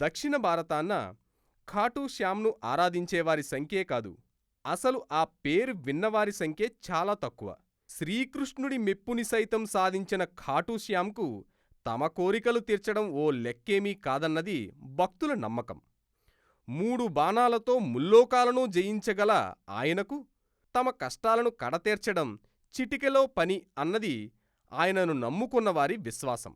దక్షిణ భారతాన్న ఖాటూ శ్యామ్ను ఆరాధించేవారి సంఖ్యే కాదు అసలు ఆ పేరు విన్నవారి సంఖ్యే చాలా తక్కువ. శ్రీకృష్ణుడి మెప్పుని సైతం సాధించిన ఖాటూ శ్యామ్కు తమ కోరికలు తీర్చడం ఓ లెక్కేమీ కాదన్నది భక్తుల నమ్మకం. మూడు బాణాలతో ముల్లోకాలను జయించగల ఆయనకు తమ కష్టాలను కడతీర్చడం చిటికెలో పని అన్నది ఆయనను నమ్ముకున్నవారి విశ్వాసం.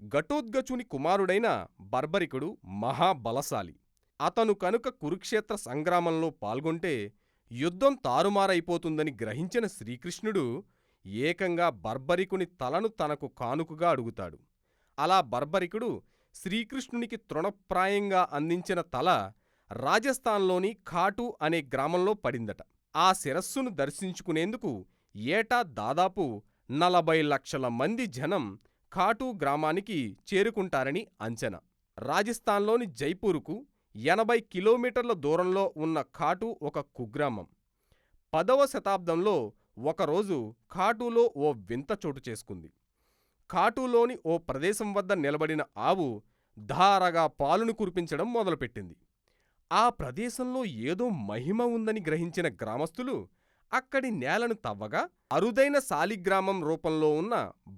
ఘటోద్గచుని కుమారుడైన బర్బరికుడు మహాబలశాలి. అతను కనుక కురుక్షేత్ర సంగ్రామంలో పాల్గొంటే యుద్ధం తారుమారైపోతుందని గ్రహించిన శ్రీకృష్ణుడు ఏకంగా బర్బరికుని తలను తనకు కానుకగా అడుగుతాడు. అలా బర్బరికుడు శ్రీకృష్ణునికి తృణప్రాయంగా అందించిన తల రాజస్థాన్లోని ఖాటు అనే గ్రామంలో పడిందట. ఆ శిరస్సును దర్శించుకునేందుకు ఏటా దాదాపు నలభై లక్షల మంది జనం ఖాటు గ్రామానికి చేరుకుంటారని అంచనా. రాజస్థాన్లోని జైపూరుకు ఎనభై కిలోమీటర్ల దూరంలో ఉన్న ఖాటు ఒక కుగ్రామం. పదవ శతాబ్దంలో ఒకరోజు ఖాటూలో ఓ వింత చోటు చేసుకుంది. ఖాటూలోని ఓ ప్రదేశం వద్ద నిలబడిన ఆవు ధారగా పాలును కురిపించడం మొదలుపెట్టింది. ఆ ప్రదేశంలో ఏదో మహిమ ఉందని గ్రహించిన గ్రామస్తులు అక్కడి నేలను తవ్వగా అరుదైన సాలిగ్రామం రూపంలో ఉన్న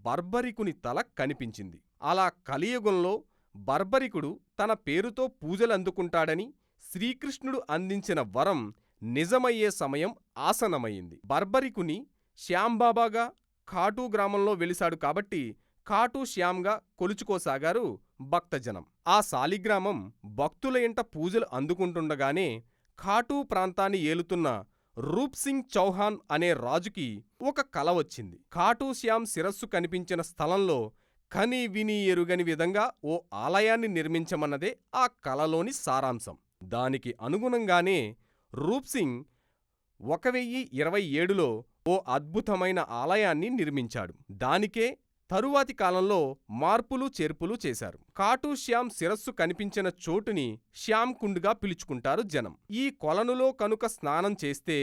బర్బరికుని తల కనిపించింది. అలా కలియుగంలో బర్బరికుడు తన పేరుతో పూజలందుకుంటాడని శ్రీకృష్ణుడు అందించిన వరం నిజమయ్యే సమయం ఆసనమయ్యింది బర్బరికుని శ్యాంబాబాగా ఖాటూ గ్రామంలో వెలిశాడు కాబట్టి ఖాటూ శ్యాంగా కొలుచుకోసాగారు భక్తజనం. ఆ సాలిగ్రామం భక్తుల ఇంట పూజలు అందుకుంటుండగానే ఖాటూ ప్రాంతాన్ని ఏలుతున్న రూప్ సింగ్ చౌహాన్ అనే రాజుకి ఒక కల వచ్చింది. ఖాటూశ్యాం శిరస్సు కనిపించిన స్థలంలో కని విని ఎరుగని విధంగా ఓ ఆలయాన్ని నిర్మించమన్నదే ఆ కలలోని సారాంశం. దానికి అనుగుణంగానే రూప్ సింగ్ ఒక వెయ్యి ఇరవై ఏడులో ఓ అద్భుతమైన ఆలయాన్ని నిర్మించాడు. దానికే తరువాతి కాలంలో మార్పులు చేర్పులు చేశారు. కాటు శ్యామ్ శిరస్సు కనిపించిన చోటుని శ్యామ్ కుండ్గా పిలుచుకుంటారు జనం. ఈ కొలనులో కనుక స్నానం చేస్తే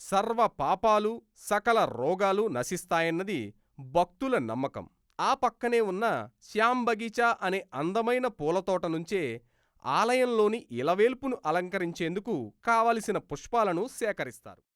సర్వ పాపాలు సకల రోగాలు నశిస్తాయన్నది భక్తుల నమ్మకం. ఆ పక్కనే ఉన్న శ్యామ్ బగీచా అనే అందమైన పూలతోట నుంచే ఆలయంలోని ఇలవేల్పును అలంకరించేందుకు కావలసిన పుష్పాలను సేకరిస్తారు.